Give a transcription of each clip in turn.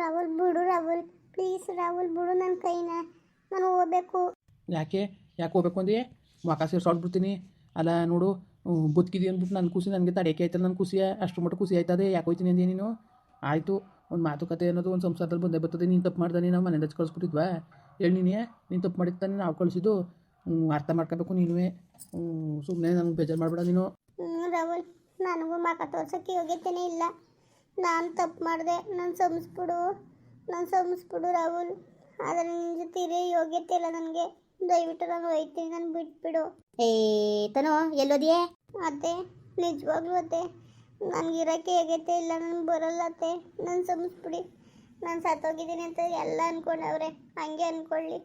ರಾಹುಲ್ ಬಿಡು ರಾಹುಲ್ ಪ್ಲೀಸ್ ರಾಹುಲ್ ಬಿಡು ನನ್ನ ಕೈನ ನಾನು ಹೋಗ್ಬೇಕು. ಯಾಕೆ ಯಾಕೆ ಹೋಗ್ಬೇಕು ಅಂದಿ? ಮಕ ಸೇರ್ಸಾಡ್ಬಿಡ್ತೀನಿ ಅಲ್ಲ ನೋಡು ಬದುಕಿದಿ ಅಂದ್ಬಿಟ್ಟು ನನ್ನ ಖುಷಿ ನನಗೆ ತಡೆಯಕ್ಕೆ ಆಯ್ತಲ್ಲ ನನ್ನ ಖುಷಿ ಅಷ್ಟು ಮಟ್ಟ ಖುಷಿ ಆಯ್ತದೆ ಯಾಕೆ ಹೋಯ್ತೀನಿ ಅಂದಿ ನೀನು? ಆಯಿತು ಒಂದು ಮಾತುಕತೆ ಅನ್ನೋದು ಒಂದು ಸಂಸಾರದಲ್ಲಿ ಬಂದೇ ಬರ್ತದೆ ನೀನು ತಪ್ಪು ಮಾಡ್ದೆ ನಾವು ಮನೆಯಿಂದ ಹಚ್ಚಿ ಕಳಿಸ್ಬಿಟ್ಟಿದ್ವಾ? ಹೇಳಿ ನೀನೇ ನೀನು ತಪ್ಪು ಮಾಡಿದ್ದಾನೆ ನಾವು ಕಳಿಸಿದ್ದು. ಅರ್ಥ ಮಾಡ್ಕೋಬೇಕು ನೀನು ಸುಮ್ಮನೆ ನನಗೆ ಬೇಜಾರು ಮಾಡಬೇಡ ನೀನು. ರಾಹುಲ್ ನನಗೂ ಮಕ ತೋರ್ಸೋಕ್ಕೆ ಯೋಗ್ಯತೆನೇ ಇಲ್ಲ. ನಾನು ತಪ್ಪು ಮಾಡಿದೆ. ನಾನು ಸಂಸ್ಬಿಡು ನಾನು ಸಂಸ್ಬಿಡು ರಾಹುಲ್. ಆದರೆ ನಿನ್ನ ಜೊತೆ ಇರೇ ಯೋಗ್ಯತೆ ಇಲ್ಲ ನನಗೆ. ದಯವಿಟ್ಟು ನಾನು ಹೋಯ್ತೀನಿ. ನಾನು ಬಿಟ್ಬಿಡು. ಏ ತನು ಎಲ್ಲೋದಿಯೇ? ಅತ್ತೆ ನಿಜವಾಗ್ಲೂ ಅತ್ತೆ. ನನಗಿರೋಕ್ಕೆ ಯೋಗ್ಯತೆ ಇಲ್ಲ. ನಾನು ಬರಲ್ಲ ಅತ್ತೆ. ನಾನು ಸಂಸ್ಬಿಡಿ ನಾನು ಸತ್ತೋಗಿದ್ದೀನಿ ಅಂತ ಎಲ್ಲ ಅಂದ್ಕೊಂಡವ್ರೆ ಹಂಗೆ ಅನ್ಕೊಳ್ಳಿ.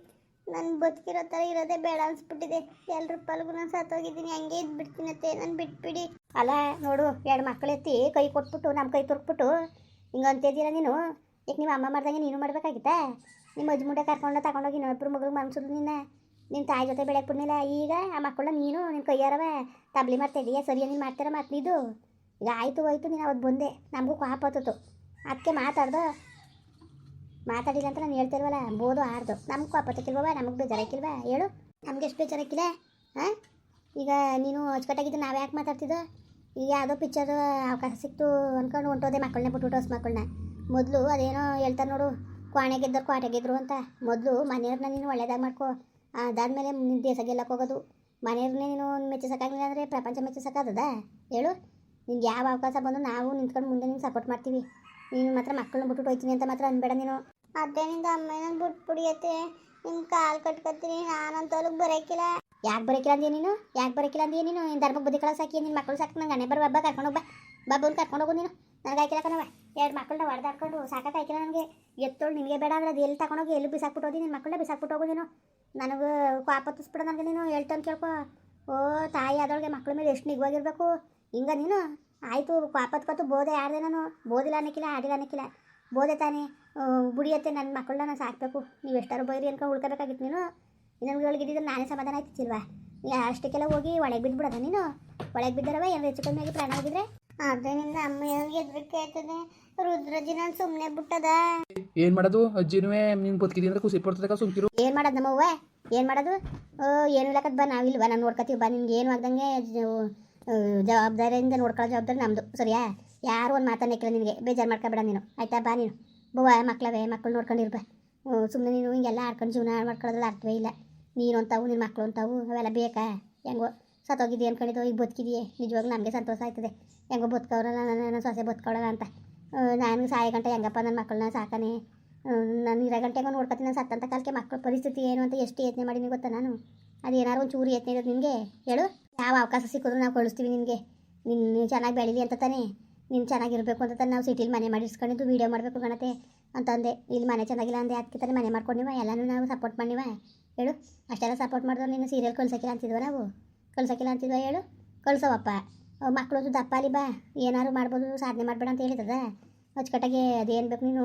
ನಾನು ಬದುಕಿರೋ ಥರ ಇರೋದೇ ಬೇಡ ಅನ್ಸ್ಬಿಟ್ಟಿದೆ. ಎಲ್ರ ಪಾಲ್ಗೂ ನಾನು ಸತ್ತೋಗಿದ್ದೀನಿ, ಹಂಗೆ ಇದ್ಬಿಡ್ತೀನಿ ಅತ್ತೆ. ನಾನು ಬಿಟ್ಬಿಡಿ. ಅಲ್ಲ, ನೋಡು, ಎರಡು ಮಕ್ಕಳು ಎತ್ತಿ ಕೈ ಕೊಟ್ಬಿಟ್ಟು ನಮ್ಮ ಕೈ ತುರ್ಕ್ಬಿಟ್ಟು ಹಿಂಗೆ ಅಂತಿದ್ದೀರ ನೀನು. ಈಗ ನಿಮ್ಮ ಅಮ್ಮ ಮಾಡ್ದಂಗೆ ನೀನು ಮಾಡ್ಬೇಕಾಗಿತ್ತಾ? ನಿಮ್ಮ ಅಜ್ಮುಂಡೆ ಕರ್ಕೊಂಡು ತಗೊಂಡೋಗಿ ಇನ್ನೊಬ್ಬರು ಮಗಳಿಗೆ ಮನ್ಸಿದ್ರು ನಿನ್ನ. ನಿನ್ನ ತಾಯಿ ಜೊತೆ ಬಿಡ್ನಿಲ್ಲ ಈಗ ಆ ಮಕ್ಕಳನ್ನ ನೀನು ನಿನ್ನ ಕೈಯಾರವ ತಬ್ಲಿ ಮಾಡ್ತಿದ್ದೀಯ ಸರಿಯ ನೀನು ಮಾಡ್ತಾರ ಇದು ಈಗ ಆಯಿತು ಹೋಯ್ತು, ನೀನು ಅವತ್ತು ಬಂದೆ. ನಮಗೂ ಕಾಪಾತತ್ತು ಅದಕ್ಕೆ ಮಾತಾಡ್ದು. ಮಾತಾಡಿಲ್ಲ ಅಂತ ನಾನು ಹೇಳ್ತಿಲ್ವಲ್ಲ? ಬೋದು ಆರ್ದು. ನಮಗೂ ಕಾಪತ್ತಕ್ಕಿಲ್ವವ ನಮಗೆ ಬೇಜಾರಕ್ಕಿಲ್ವಾ ಹೇಳು. ನಮ್ಗೆ ಎಷ್ಟು ಬೇಜಾರಕ್ಕಿಲ್ಲ ಹಾಂ ಈಗ ನೀನು ಅಚ್ಚುಕಟ್ಟಾಗಿದ್ದು ನಾವು ಯಾಕೆ ಮಾತಾಡ್ತಿದ್ದೋ? ಈಗ ಯಾವುದೋ ಪಿಕ್ಚರ್ ಅವಕಾಶ ಸಿಕ್ತು ಅಂದ್ಕೊಂಡು ಹೊಂಟೋದೆ ಮಕ್ಕಳನ್ನ ಬಿಟ್ಬಿಟ್ಟು ಹೊಸ ಮಕ್ಕಳನ್ನ ಮೊದಲು ಅದೇನೋ ಹೇಳ್ತಾರೆ ನೋಡು ಕ್ವಾಣೆ ಗೆದ್ದರು ಕ್ವಾಟೆ ಗೆದ್ರು ಅಂತ. ಮೊದಲು ಮನೆಯವ್ರನ್ನ ನೀನು ಒಳ್ಳೇದಾಗಿ ಮಾಡ್ಕೊ. ಅದಾದಮೇಲೆ ನಿನ್ನ ದೇಶ ಗೆಲ್ಲಕ್ಕೆ ಹೋಗೋದು. ಮನೆಯವ್ರನ್ನೇ ನೀನು ಮೆಚ್ಚಿಸೋಕ್ಕಾಗಲಿಲ್ಲ ಅಂದರೆ ಪ್ರಪಂಚ ಮೆಚ್ಚಿಸೋಕ್ಕಾಗದ ಹೇಳು. ನಿನ್ಗೆ ಯಾವ ಅವಕಾಶ ಬಂದು ನಾವು ನಿಂತ್ಕೊಂಡು ಮುಂದೆ ನೀನು ಸಪೋರ್ಟ್ ಮಾಡ್ತೀವಿ. ನೀನು ಮಾತ್ರ ಮಕ್ಕಳನ್ನ ಬಿಟ್ಟು ಹೋಯ್ತೀನಿ ಅಂತ ಮಾತ್ರ ಅನ್ಬೇಡ ನೀನು. ಅದೇನಿಂದ ಅಮ್ಮನ ಬುಟ್ ಅತ್ತೆ ನಿಮ್ಮ ಕಾಲು ಕಟ್ಕೊತೀನಿ ನಾನಂತ ಹೊಲಕ್ಕೆ ಬರಕಿಲ್ಲ. ಯಾಕೆ ಬರಕಿಲ್ಲ ಅಂದ್ಯ ನೀನು? ಯಾಕೆ ಬರಕಿಲ್ಲ ಅಂದ್ಯ ನೀನು? ನಿನ್ ಧರ್ಮಕ್ಕೆ ಬುದ್ಧಿ ಕಳ ಸಾಕಿ ನಿನ್ ಮಕ್ಕಳು ಸಾಕಿ ನಂಗೆ ಅಣ್ಣೆ ಹಬ್ಬ ಕರ್ಕೊಂಡು ಹೋಗ್ಬಾ ಬಾಬುನ ಕರ್ಕೊಂಡು ಹೋಗು ನೀನು. ನನಗೆ ಆಯ್ಕಿಲ್ಲ ಕಣವ ಎರಡು ಮಕ್ಕಳನ್ನ ಹೊಡೆದಾಡ್ಕೊಂಡು ಸಾಕಾಯ್ಕಿಲ್ಲ ನನಗೆ. ಎತ್ತೋಳು ನಿನಗೆ ಬೇಡ ಅಂದ್ರೆ ಅದು ಎಲ್ಲಿ ತಗೊಂಡೋಗಿ ಎಲ್ಲಿ ಬಿಸಾಕ್ಬಿಟ್ಟು ಹೋದಿ? ನಿನ್ನ ಮಕ್ಕಳನ್ನ ಬಿಸಾಕ್ಬಿಟ್ಟು ಹೋಗು ನೀನು. ನನಗೆ ಕಾಪತ್ತಿಸ್ಬಿಡ ನನಗೆ ನೀನು. ಹೇಳ್ತಾನೆ ಕೇಳ್ಕೊ. ಓ, ತಾಯಿ ಆದೊಳಗೆ ಮಕ್ಕಳ ಮೇಲೆ ಎಷ್ಟು ನಿಗವಾಗಿರ್ಬೇಕು. ಹಿಂಗ ನೀನು? ಆಯಿತು ಕಾಪತ್ಕೊತು ಬೋದೆ ಆಡ್ದೆ ನಾನು? ಬೋದಿಲ್ಲ ಅನ್ನಕ್ಕಿಲ್ಲ, ಆಡಿಲ್ಲ ಅನ್ನಕ್ಕಿಲ್ಲ. ಬೋಧೆ ತಾನೇ ಬುಡಿಯತ್ತೆ ನನ್ನ ಮಕ್ಕಳನ್ನ ನಾನು ಸಾಕಬೇಕು. ನೀವು ಎಷ್ಟಾರು ಬೈರಿ ಅನ್ಕೊಂಡು ಉಳ್ಕೋಬೇಕಾಗಿತ್ತು ನೀನು? ಇನ್ನೊಂದುಗಳಿಗಿದ್ದಿದ್ರೆ ನಾನೇ ಸಮಾಧಾನ ಆಯ್ತಿಲ್ವಾ ಅಷ್ಟಕ್ಕೆಲ್ಲ ಹೋಗಿ ಒಳಗೆ ಬಿದ್ದುಬಿಡೋದ ನೀನು? ಒಳಗೆ ಬಿದ್ದರವ ಏನು ಹೆಚ್ಚು ಕಮ್ಮಿ ಆಗಿ ಪ್ರಾಣ ಹೋಗಿದ್ರೆ ಅದೇನಿಂದ ಅಮ್ಮನಿಗೆ ಹೆದರಿಕೆ ಆಯ್ತದೆ. ರುದ್ರಜಿ ನಾನು ಸುಮ್ಮನೆ ಬಿಟ್ಟದ. ಏನು ಮಾಡೋದು? ಅಜ್ಜಿನೂ ನೀನು ಬದುಕಿದ್ದೀನಿ ಅಂದ್ರೆ ಖುಷಿ ಪಡ್ತದೆ ಸುಮ್ಕಿರು. ಏನು ಮಾಡೋದು ನಮ್ಮವ್ವ? ಏನು ಮಾಡೋದು? ಏನು ಇಲ್ಲಕತ್ ಬಾ ನಾವಿಲ್ವಾ ನಾನು ನೋಡ್ಕೊತೀವಿ ಬಾ ನಿನ್ಗೆ ಏನು ಆಗ್ದಂಗೆ ಜವಾಬ್ದಾರಿಯಿಂದ ನೋಡ್ಕೊಳ್ಳೋ ಜವಾಬ್ದಾರಿ ನಮ್ಮದು ಸರಿಯಾ? ಯಾರು ಒಂದು ಮಾತನ್ನೆಕ್ಕಿಲ್ಲ ನಿನಗೆ ಬೇಜಾರು ಮಾಡ್ಕೊಬೇಡ ನೀನು. ಆಯ್ತಾ? ಬಾ ನೀನು. ಬವ್ವ ಮಕ್ಕಳವೇ ಮಕ್ಕಳು ನೋಡ್ಕೊಂಡಿರ್ಬ ಸುಮ್ಮನೆ ನೀನು ಹಿಂಗೆಲ್ಲ ಆಡ್ಕೊಂಡು ಜೀವನ ಮಾಡ್ಕೊಳ್ಳೋದ್ರಲ್ಲಿ ಅರ್ಥವೇ ಇಲ್ಲ. ನೀನು ಅಂತಾವು ನಿನ್ನ ಮಕ್ಕಳು ಅಂತಾವು ಅವೆಲ್ಲ ಬೇಕಾ? ಹೆಂಗೋ ಸತ್ತೋಗಿದ್ದಿ ಅಂದ್ಕೊಂಡಿದ್ದು ಈಗ ಬದುಕಿದೆಯೇ? ನಿಜವಾಗ್ಲೂ ನಮಗೆ ಸಂತೋಷ ಆಯ್ತದೆ ಹೆಂಗೋ ಬದುಕವ್ರಲ್ಲ, ನನ್ನ ಸೊಸೆ ಬದುಕೊಳ್ಳೋಣ ಅಂತ. ನಾನು ಸಾಯ ಗಂಟೆ ಹೆಂಗಪ್ಪ, ನನ್ನ ಮಕ್ಕಳನ್ನ ಸಾಕಾನೆ? ನಾನು ಇರೋ ಗಂಟೆಗೆ ನೋಡ್ಕೊತೀನಿ. ನಾನು ಸತ್ತಂತ ಕಾಲಕ್ಕೆ ಮಕ್ಕಳ ಪರಿಸ್ಥಿತಿ ಏನು ಅಂತ ಎಷ್ಟು ಯತ್ನೆ ಮಾಡೀನಿ ಗೊತ್ತಾ ನಾನು? ಅದೇನಾರು ಒಂದು ಚೂರು ಯತ್ನೆ ಇರೋದು ನಿನಗೆ ಹೇಳು. ಯಾವ ಅವಕಾಶ ಸಿಕ್ಕಿದ್ರು ನಾವು ಕಳಿಸ್ತೀವಿ ನಿನಗೆ ನಿನ್ನ ಚೆನ್ನಾಗಿ ಬೆಳೀಲಿ ಅಂತ ತಾನೇ? ನೀನು ಚೆನ್ನಾಗಿರಬೇಕು ಅಂತ ನಾವು ಸಿಟಿಲಿ ಮನೆ ಮಾಡಿಸ್ಕೊಂಡಿದ್ದು ವೀಡಿಯೋ ಮಾಡಬೇಕು ಗಣತೆ ಅಂತಂದೆ ಇಲ್ಲಿ ಮನೆ ಚೆನ್ನಾಗಿಲ್ಲ ಅಂದೆ ಅದಕ್ಕೆ ತಾನೇ ಮನೆ ಮಾಡ್ಕೊಂಡಿವ, ಎಲ್ಲನೂ ನಾವು ಸಪೋರ್ಟ್ ಮಾಡಿವ. ಹೇಳು, ಅಷ್ಟೆಲ್ಲ ಸಪೋರ್ಟ್ ಮಾಡಿದ್ರೆ ನೀನು ಸೀರಿಯಲ್ ಕಳ್ಸೋಕ್ಕಿಲ್ಲ ಅಂತಿದ್ವ ನಾವು? ಕಳ್ಸೋಕ್ಕಿಲ್ಲ ಅಂತಿದ್ವ ಹೇಳು? ಕಳ್ಸವಪ್ಪ. ಮಕ್ಕಳು ದಪ್ಪ ದಪ್ಪಾಲಿ ಬಾ. ಏನಾದ್ರು ಮಾಡ್ಬೋದು, ಸಾಧನೆ ಮಾಡಬೇಡ ಅಂತ ಹೇಳಿದದ. ಅಚ್ಚುಕಟ್ಟಾಗಿ ಅದೇನು ಬೇಕು ನೀನು?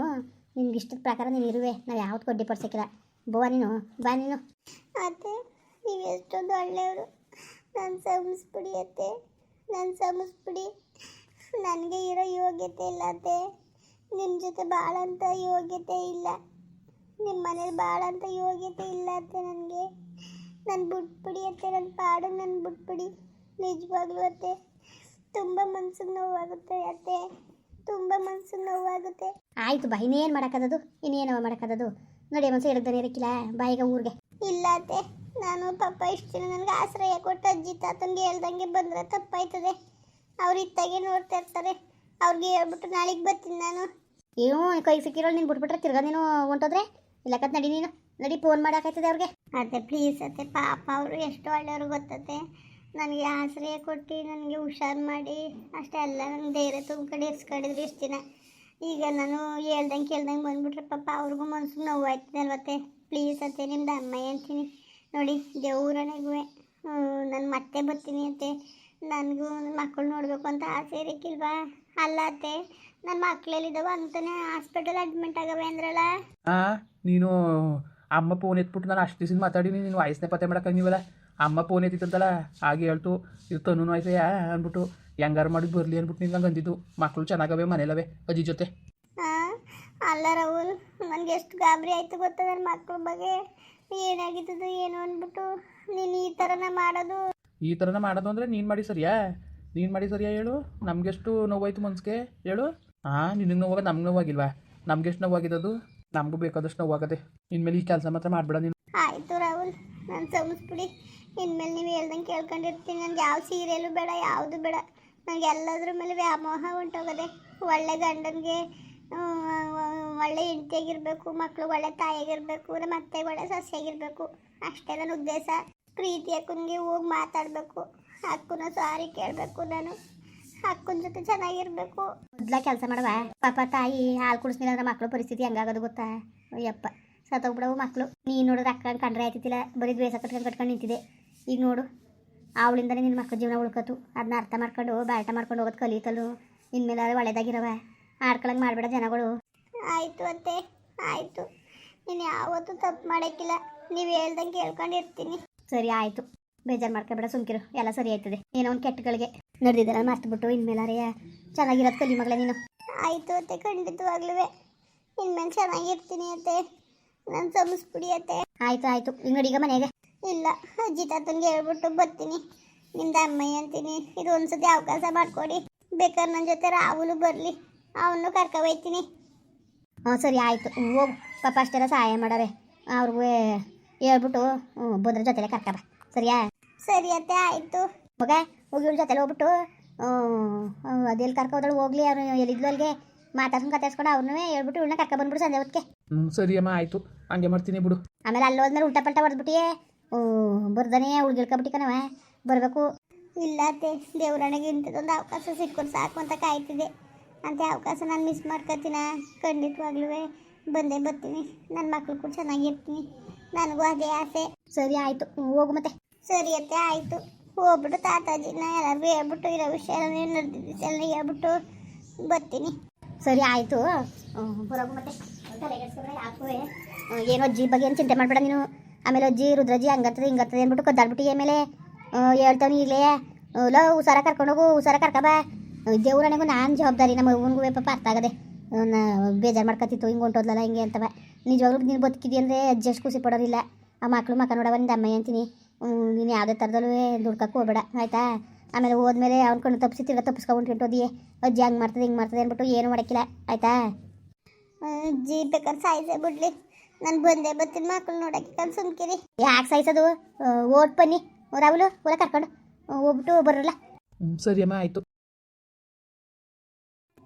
ನಿನ್ಗೆ ಇಷ್ಟದ ಪ್ರಕಾರ ನೀನು ಇರುವೆ. ನಾವು ಯಾವ್ದು ಕೊಡ್ಡಿ ಪಡ್ಸಕ್ಕಿಲ್ಲ. ಬೋವಾ ನೀನು, ಬಾ ನೀನು. ಅತ್ತೆ, ನೀವು ಎಷ್ಟೊಂದು ಒಳ್ಳೆಯವರು. ನಾನು ಸಮಸ್ಬಿಡಿ ಅತ್ತೆ. ನಾನು ಸಂಸ್ಬಿಡಿ ನನಗೆ ಇರೋ ಯೋಗ್ಯತೆ ಇಲ್ಲ ಅತ್ತೆ. ನಿಮ್ಮ ಜೊತೆ ಬಾಳಂತ ಯೋಗ್ಯತೆ ಇಲ್ಲ. ನಿಮ್ಮ ಮನೇಲಿ ಬಾಳಂತ ಯೋಗ್ಯತೆ ಇಲ್ಲ ಅತ್ತೆ ನನಗೆ. ನಾನು ಬಿಟ್ಬಿಡಿ ಅತ್ತೆ ನನ್ನ ಪಾಡು ನಾನು ಬಿಟ್ಬಿಡಿ. ನಿಜವಾಗ್ಲೂ ಅತ್ತೆ ತುಂಬ ಮನ್ಸಿಗೆ ನೋವಾಗುತ್ತೆ ಅತ್ತೆ. ತುಂಬ ಮನ್ಸಿಗೆ ನೋವಾಗುತ್ತೆ. ಆಯಿತು ಬಾ ಇನ್ನೇನು ಮಾಡೋಕ್ಕದದು? ಇನ್ನೇನವ ಮಾಡೋಕ್ಕದದು? ನೋಡಿ ಮನ್ಸು ಹಿಡಿದಾನೆ ಇರಕ್ಕಿಲ್ಲ ಬಾಯಿಗೆ ಊರಿಗೆ. ಇಲ್ಲ ಅತ್ತೆ ನಾನು ಪಾಪ ಇಷ್ಟು ನನಗೆ ಆಶ್ರಯ ಕೊಟ್ಟು ಅಜ್ಜಿ ತಾತಂಗೆ ಹೇಳ್ದಂಗೆ ಬಂದರೆ ತಪ್ಪಾಯ್ತದೆ. ಅವ್ರು ಇತ್ತಾಗೆ ನೋಡ್ತಾ ಇರ್ತಾರೆ. ಅವ್ರಿಗೆ ಹೇಳ್ಬಿಟ್ಟು ನಾಳೆಗೆ ಬರ್ತೀನಿ ನಾನು. ಏನು ಕೈ ಸಿಕ್ಕಿರೋ ನೀನು ಬಿಟ್ಬಿಟ್ರೆ ತಿರ್ಗಾ ನೀನು ಹೊಂಟೋದ್ರೆ? ಇಲ್ಲಕತ್ ನಡಿ ನೀನು. ನಡಿ ಫೋನ್ ಮಾಡೋಕಾಯ್ತದೆ ಅವ್ರಿಗೆ. ಅದೇ ಪ್ಲೀಸ್ ಅತ್ತೆ ಪಾಪ ಅವರು ಎಷ್ಟು ಒಳ್ಳೆಯವ್ರು ಗೊತ್ತತ್ತೆ. ನನಗೆ ಆಶ್ರಯ ಕೊಟ್ಟು ನನಗೆ ಹುಷಾರು ಮಾಡಿ. ಅಷ್ಟೆಲ್ಲ ನನ್ನ ಧೈರ್ಯ ತುಂಬ್ಕೊಂಡು ಇರ್ಸ್ಕೊಂಡಿದ್ರು ಇಷ್ಟು ದಿನ. ಈಗ ನಾನು ಹೇಳ್ದಂಗೆ ಕೇಳ್ದಂಗೆ ಬಂದ್ಬಿಟ್ರೆ ಪಾಪ ಅವ್ರಿಗೂ ಮನ್ಸಿಗೆ ನೋವು ಆಯ್ತದೆ ಅಲ್ವತ್ತೆ. ಪ್ಲೀಸ್ ಅತ್ತೆ ನಿಮ್ದು ಅಮ್ಮ ಅಂತೀನಿ. ನೋಡಿ ದೇವ್ರನೆಗೂ ನಾನು ಮತ್ತೆ ಬರ್ತೀನಿ ಅತ್ತೆ ನನಗೂ ನನ್ನ ಮಕ್ಕಳು ನೋಡಬೇಕು ಅಂತ ಆಸೆ ಇರಕ್ಕಿಲ್ವಾ ಅಲ್ಲ ಅತ್ತೆ ನನ್ನ ಮಕ್ಕಳೆಲ್ಲಿದ್ದಾವ ಅಂತಾನೆ ಹಾಸ್ಪಿಟಲ್ ಅಡ್ಮಿಟ್ ಆಗವೆ ಅಂದ್ರಲ್ಲ? ಆ ನೀನು ಅಮ್ಮ ಫೋನ್ ಎತ್ಬಿಟ್ಟು ನಾನು ಅಷ್ಟು ದಿವಸ ಮಾತಾಡೀನಿ ನೀನು ವಾಯ್ಸ್ನೇ ಪತ್ತೆ ಮಾಡೋಕ್ಕಾಗಿವಲ್ಲ ಅಮ್ಮ ಫೋನ್ ಎತ್ತಿತ್ತಂತಲ್ಲ ಹಾಗೆ ಹೇಳ್ತು ಇದು ತನು ಆಯ್ತಯ್ಯ ಅಂದ್ಬಿಟ್ಟು ಹೆಂಗಾರು ಮಾಡಿ ಬರಲಿ ಅಂದ್ಬಿಟ್ಟು ನಿಂಗೆ ಅಂದಿದ್ದು. ಮಕ್ಕಳು ಚೆನ್ನಾಗವೆ ಮನೇಲವೆ ಅಜ್ಜಿ ಜೊತೆ. ಅಲ್ಲ ರಾಹುಲ್ ನನಗೆ ಎಷ್ಟು ಗಾಬರಿ ಆಯಿತು ಗೊತ್ತಾ ನನ್ನ ಮಕ್ಳ ಬಗ್ಗೆ? ಏನಾಗಿದ್ದದು ಏನು ಅಂದ್ಬಿಟ್ಟು? ನೀನು ಈ ಥರನ ಮಾಡೋದು ಈ ಥರನ ಮಾಡೋದು ಅಂದರೆ ನೀನು ಮಾಡಿ ಸರಿಯಾ? ನೀನು ಮಾಡಿ ಸರಿಯಾ ಹೇಳು? ನಮಗೆಷ್ಟು ನೋವಾಯ್ತು ಮನ್ಸಿಗೆ? ಹೇಳು. ಹಾಂ ನಿನಗೆ ನೋವಾಗ ನಮ್ಗೆ ನೋವಾಗಿಲ್ವಾ? ನಮ್ಗೆಷ್ಟು ನೋವಾಗಿದ್ದು? ನಮಗೂ ಬೇಕಾದಷ್ಟು ನೋವಾಗದೆ. ಇನ್ಮೇಲೆ ಈ ಕೆಲಸ ಮಾತ್ರ ಮಾಡಬೇಡ ನೀನು. ಆಯಿತು ರಾಹುಲ್, ನಾನು ಸಮಸ್ಬಿಡಿ ಇನ್ಮೇಲೆ ನೀವು ಹೇಳ್ದಂಗೆ ಕೇಳ್ಕೊಂಡಿರ್ತೀನಿ. ನನಗೆ ಯಾವ ಸೀರಿಯಲು ಬೇಡ, ಯಾವುದು ಬೇಡ. ನನಗೆ ಎಲ್ಲದ್ರ ಮೇಲೆ ವ್ಯಾಮೋಹ ಉಂಟೋಗದೆ. ಒಳ್ಳೆ ಗಂಡನಿಗೆ ಒಳ್ಳೆ ಹೆಂಡತಿಯಾಗಿರ್ಬೇಕು ಮಕ್ಕಳು ಒಳ್ಳೆ ತಾಯಿಯಾಗಿರ್ಬೇಕು ನಮ್ಮ ಅತ್ತೆಗೆ ಒಳ್ಳೆ ಸಸ್ಯಾಗಿರ್ಬೇಕು. ಅಷ್ಟೇ ನನ್ನ ಉದ್ದೇಶ. ಪ್ರೀತಿ ಅಕ್ಕನಿಗೆ ಹೋಗಿ ಮಾತಾಡಬೇಕು. ಅಕ್ಕನ ಸಾರಿ ಕೇಳಬೇಕು ನಾನು. ಅಕ್ಕನ ಜೊತೆ ಚೆನ್ನಾಗಿರ್ಬೇಕು. ಮೊದ್ಲ ಕೆಲಸ ಮಾಡವ. ಪಾಪ ತಾಯಿ ಹಾಲು ಕುಡಿಸ್ಲಿಲ್ಲ ಅಂದ್ರೆ ಮಕ್ಕಳು ಪರಿಸ್ಥಿತಿ ಹೆಂಗಾಗೋದು ಗೊತ್ತಾ? ಅಯ್ಯಪ್ಪ, ಸತ್ತೋಗ್ಬಿಡವು ಮಕ್ಕಳು ನೀನು ನೋಡಿದ್ರೆ ಅಕ್ಕ ಕಂಡ್ರೆ ಆಯ್ತಿಲ್ಲ ಬರೀ ದ್ವೇಷ ಕಟ್ಕೊಂಡು ಕಟ್ಕೊಂಡು ನಿಂತಿದೆ. ಈಗ ನೋಡು, ಅವಳಿಂದನೇ ನಿನ್ನ ಮಕ್ಕಳ ಜೀವನ ಉಳ್ಕೋತು ಅದನ್ನ ಅರ್ಥ ಮಾಡ್ಕೊಂಡು ಬ್ಯಾಟ ಮಾಡ್ಕೊಂಡು ಹೋಗೋದು ಕಲಿತಲು ಇನ್ಮೇಲೆ ಅದು ಒಳ್ಳೇದಾಗಿರವ. ಆಡ್ಕೊಳಂಗೆ ಮಾಡಬೇಡ ಜನಗಳು. ಆಯಿತು ಅಂತೆ, ಆಯಿತು. ನೀನು ಯಾವತ್ತೂ ತಪ್ಪು ಮಾಡೋಕ್ಕಿಲ್ಲ. ನೀವು ಹೇಳ್ದಂಗೆ ಕೇಳ್ಕೊಂಡಿರ್ತೀನಿ. ಸರಿ ಆಯಿತು. ಬೇಜಾರು ಮಾಡ್ಕೊಬೇಡ ಸುಮ್ಕಿರು. ಎಲ್ಲ ಸರಿ ಆಯ್ತದೆ. ಏನೋ ಒಂದು ಕೆಟ್ಟಗಳಿಗೆ ನಡೆದಿದ್ದಲ್ಲ ಇನ್ಮೇಲೆ ಇನ್ಮೇಲಾರೆ ಚೆನ್ನಾಗಿರೋದು ಕಲಿ ಮಗಳೇ ನೀನು. ಆಯ್ತು ಅತ್ತೆ ಖಂಡಿತವಾಗ್ಲೂ ಇನ್ಮೇಲೆ ಚೆನ್ನಾಗಿರ್ತೀನಿ ಅತ್ತೆ. ನಾನು ಸಮಸ್ಬಿಡಿ ಅತ್ತೆ. ಆಯ್ತು ಆಯಿತು. ಈಗ ನಡೀಗ ಮನೆಗೆ. ಇಲ್ಲ ಅಜ್ಜಿ ತಾತನಿಗೆ ಹೇಳ್ಬಿಟ್ಟು ಬರ್ತೀನಿ. ನಿಮ್ದು ಅಮ್ಮಯ್ಯ ಅಂತೀನಿ. ಇದು ಒಂದ್ಸತಿ ಅವಕಾಶ ಮಾಡ್ಕೊಡಿ. ಬೇಕಾದ್ರೆ ನನ್ನ ಜೊತೆ ರಾಹುಲು ಬರಲಿ. ಅವನು ಕರ್ಕೊಬೈತೀನಿ ಹಾಂ ಹ್ಞೂ ಸರಿ ಆಯಿತು. ಹೋಗು. ಪಾಪ ಅಷ್ಟೆಲ್ಲ ಸಹಾಯ ಮಾಡಾರೆ ಅವ್ರಿಗೂ ಹೇಳ್ಬಿಟ್ಟು ಹ್ಞೂ ಬದ್ರ ಜೊತೆಲೆ ಕರ್ಕಬ ಸರಿಯಾ? ಸರಿ ಅತ್ತೆ ಆಯಿತು. ಮಗ ಹೋಗಿ ಜೊತೆಲಿ ಹೋಗ್ಬಿಟ್ಟು ಅದೆಲ್ಲಿ ಕರ್ಕೋದಳು ಹೋಗ್ಲಿ ಅವ್ರು ಎಲ್ಲಿದ್ಲು ಅಲ್ಲಿಗೆ. ಮಾತಾಡ್ಸ್ಕೊಂಡು ಕತ್ತಾಡ್ಸ್ಕೊಂಡು ಅವ್ರನ್ನೂ ಹೇಳ್ಬಿಟ್ಟು ಇವ್ನ ಕರ್ಕೊ ಬಂದ್ಬಿಡು ಸಂಜೆ ಹೊತ್ತಿಗೆ. ಹ್ಞೂ ಸರಿ ಅಮ್ಮ ಆಯಿತು. ಹಂಗೆ ಮಾಡ್ತೀನಿ ಬಿಡು. ಆಮೇಲೆ ಅಲ್ಲಿ ಹೋದ್ಮೇಲೆ ಉಲ್ಟಾ ಪಲ್ಟಾ ಹೊಡೆದ್ಬಿಟ್ಟಿಯೇ. ಬರ್ದನೇ ಉಳ್ಗಿಳ್ಕೊಬಿಟ್ಟು ಕಣವ ಬರಬೇಕು. ಇಲ್ಲ ಅತ್ತೆ ದೇವ್ರಣೆಗೆ ಇಂಥದ್ದೊಂದು ಅವಕಾಶ ಸಿಕ್ಕೊಂಡು ಸಾಕು ಅಂತ ಕಾಯ್ತಿದ್ದೆ. ಅಂತ ಅವಕಾಶ ನಾನು ಮಿಸ್ ಮಾಡ್ಕೊತೀನ? ಖಂಡಿತವಾಗ್ಲೂ ಬಂದೇ, ಬರ್ತೀನಿ. ನನ್ನ ಮಕ್ಳು ಕೂಡ ಚೆನ್ನಾಗಿರ್ತೀನಿ ನನಗೂ ಅದೇ ಆಸೆ. ಸರಿ, ಆಯಿತು. ಹೋಗು ಮತ್ತೆ. ಸರಿ ಅತ್ತೆ, ಆಯಿತು. ಹೋಗ್ಬಿಟ್ಟು ತಾತಾಜಿನ ಎಲ್ಲರಿಗೂ ಹೇಳ್ಬಿಟ್ಟು ಇರೋ ವಿಷಯ ನಡೆದಿದ್ದು ಎಲ್ಲ ಹೇಳ್ಬಿಟ್ಟು ಬರ್ತೀನಿ. ಸರಿ, ಆಯಿತು. ಬರೋಗು ಮತ್ತೆ. ಏನೋ ಅಜ್ಜಿ ಬಗ್ಗೆ ಏನು ಚಿಂತೆ ಮಾಡಬೇಡ ನೀನು. ಆಮೇಲೆ ಅಜ್ಜಿ, ರುದ್ರಜ್ಜಿ ಹಂಗತ್ತದೆ, ಹಿಂಗತ್ತದೆ ಅಂದ್ಬಿಟ್ಟು ಕದ್ದಾಡ್ಬಿಟ್ಟು ಆಮೇಲೆ ಹೇಳ್ತಾವನಿ ಈಗಲೇ ಲೋ ಹುಷಾರ ಕರ್ಕೊಂಡೋಗು ಹುಷಾರ ಕರ್ಕಬ ದೇವ್ರಣೆಗೂ ನಾನು ಜವಾಬ್ದಾರಿ. ನಮ್ಮ ಅವ್ವನಿಗೂ ಪಾಪ ಅರ್ಥ ಆಗದೆ. ಬೇಜಾರು ಮಾಡ್ಕೊತಿತ್ತು ಹಿಂಗೆ ಹೊಂಟೋದ್ಲಲ್ಲ ಹಿಂಗೆ ಅಂತವ. ನಿಜವಾಗ್ಲೂ ನೀನು ಬದುಕಿದ್ದಿ ಅಂದರೆ ಅಜ್ಜಿ ಅಷ್ಟು ಖುಷಿ ಪಡೋದಿಲ್ಲ. ಆ ಮಕ್ಕಳು ಮಕ್ಕ ನೋಡವ ನಿಂದ ಅಮ್ಮ ಅಂತೀನಿ. ನೀನು ಯಾವುದೇ ಥರದಲ್ಲೂ ದುಡ್ಕಕ್ಕೆ ಹೋಗ್ಬೇಡ ಆಯಿತಾ? ಆಮೇಲೆ ಹೋದ್ಮೇಲೆ ಅವ್ನ ಕಣ್ಣು ತಪ್ಪಿಸಿ ತಿರ್ಗ ತಪ್ಪಿಸ್ಕೊಂಡು ಹೊಂಟೋದಿಯೇ. ಅಜ್ಜಿ ಹಂಗೆ ಮಾಡ್ತದೆ ಹಿಂಗೆ ಮಾಡ್ತದೆ ಅಂದ್ಬಿಟ್ಟು ಏನು ಮಾಡೋಕ್ಕಿಲ್ಲ ಆಯಿತಾ? ಅಜ್ಜಿ ಬೇಕಾದ್ರೆ ಸಾಯಿಸೇ ಬಿಡ್ಲಿ. ನಾನು ಬಂದೆ ಬರ್ತೀನಿ ಮಕ್ಕಳು ನೋಡೋಕ್ಕೆ ಕಲ್ ಸುಮ್ಕಿರಿ. ಯಾಕೆ ಸಾಯಿಸೋದು? ಓಟ್ ಬನ್ನಿ. ರಾಹುಲು ಹೊರ ಕರ್ಕೊಂಡು. ಹೋಗ್ಬಿಟ್ಟು ಬರೋಲ್ಲ ಸರಿ ಅಮ್ಮ ಆಯಿತು.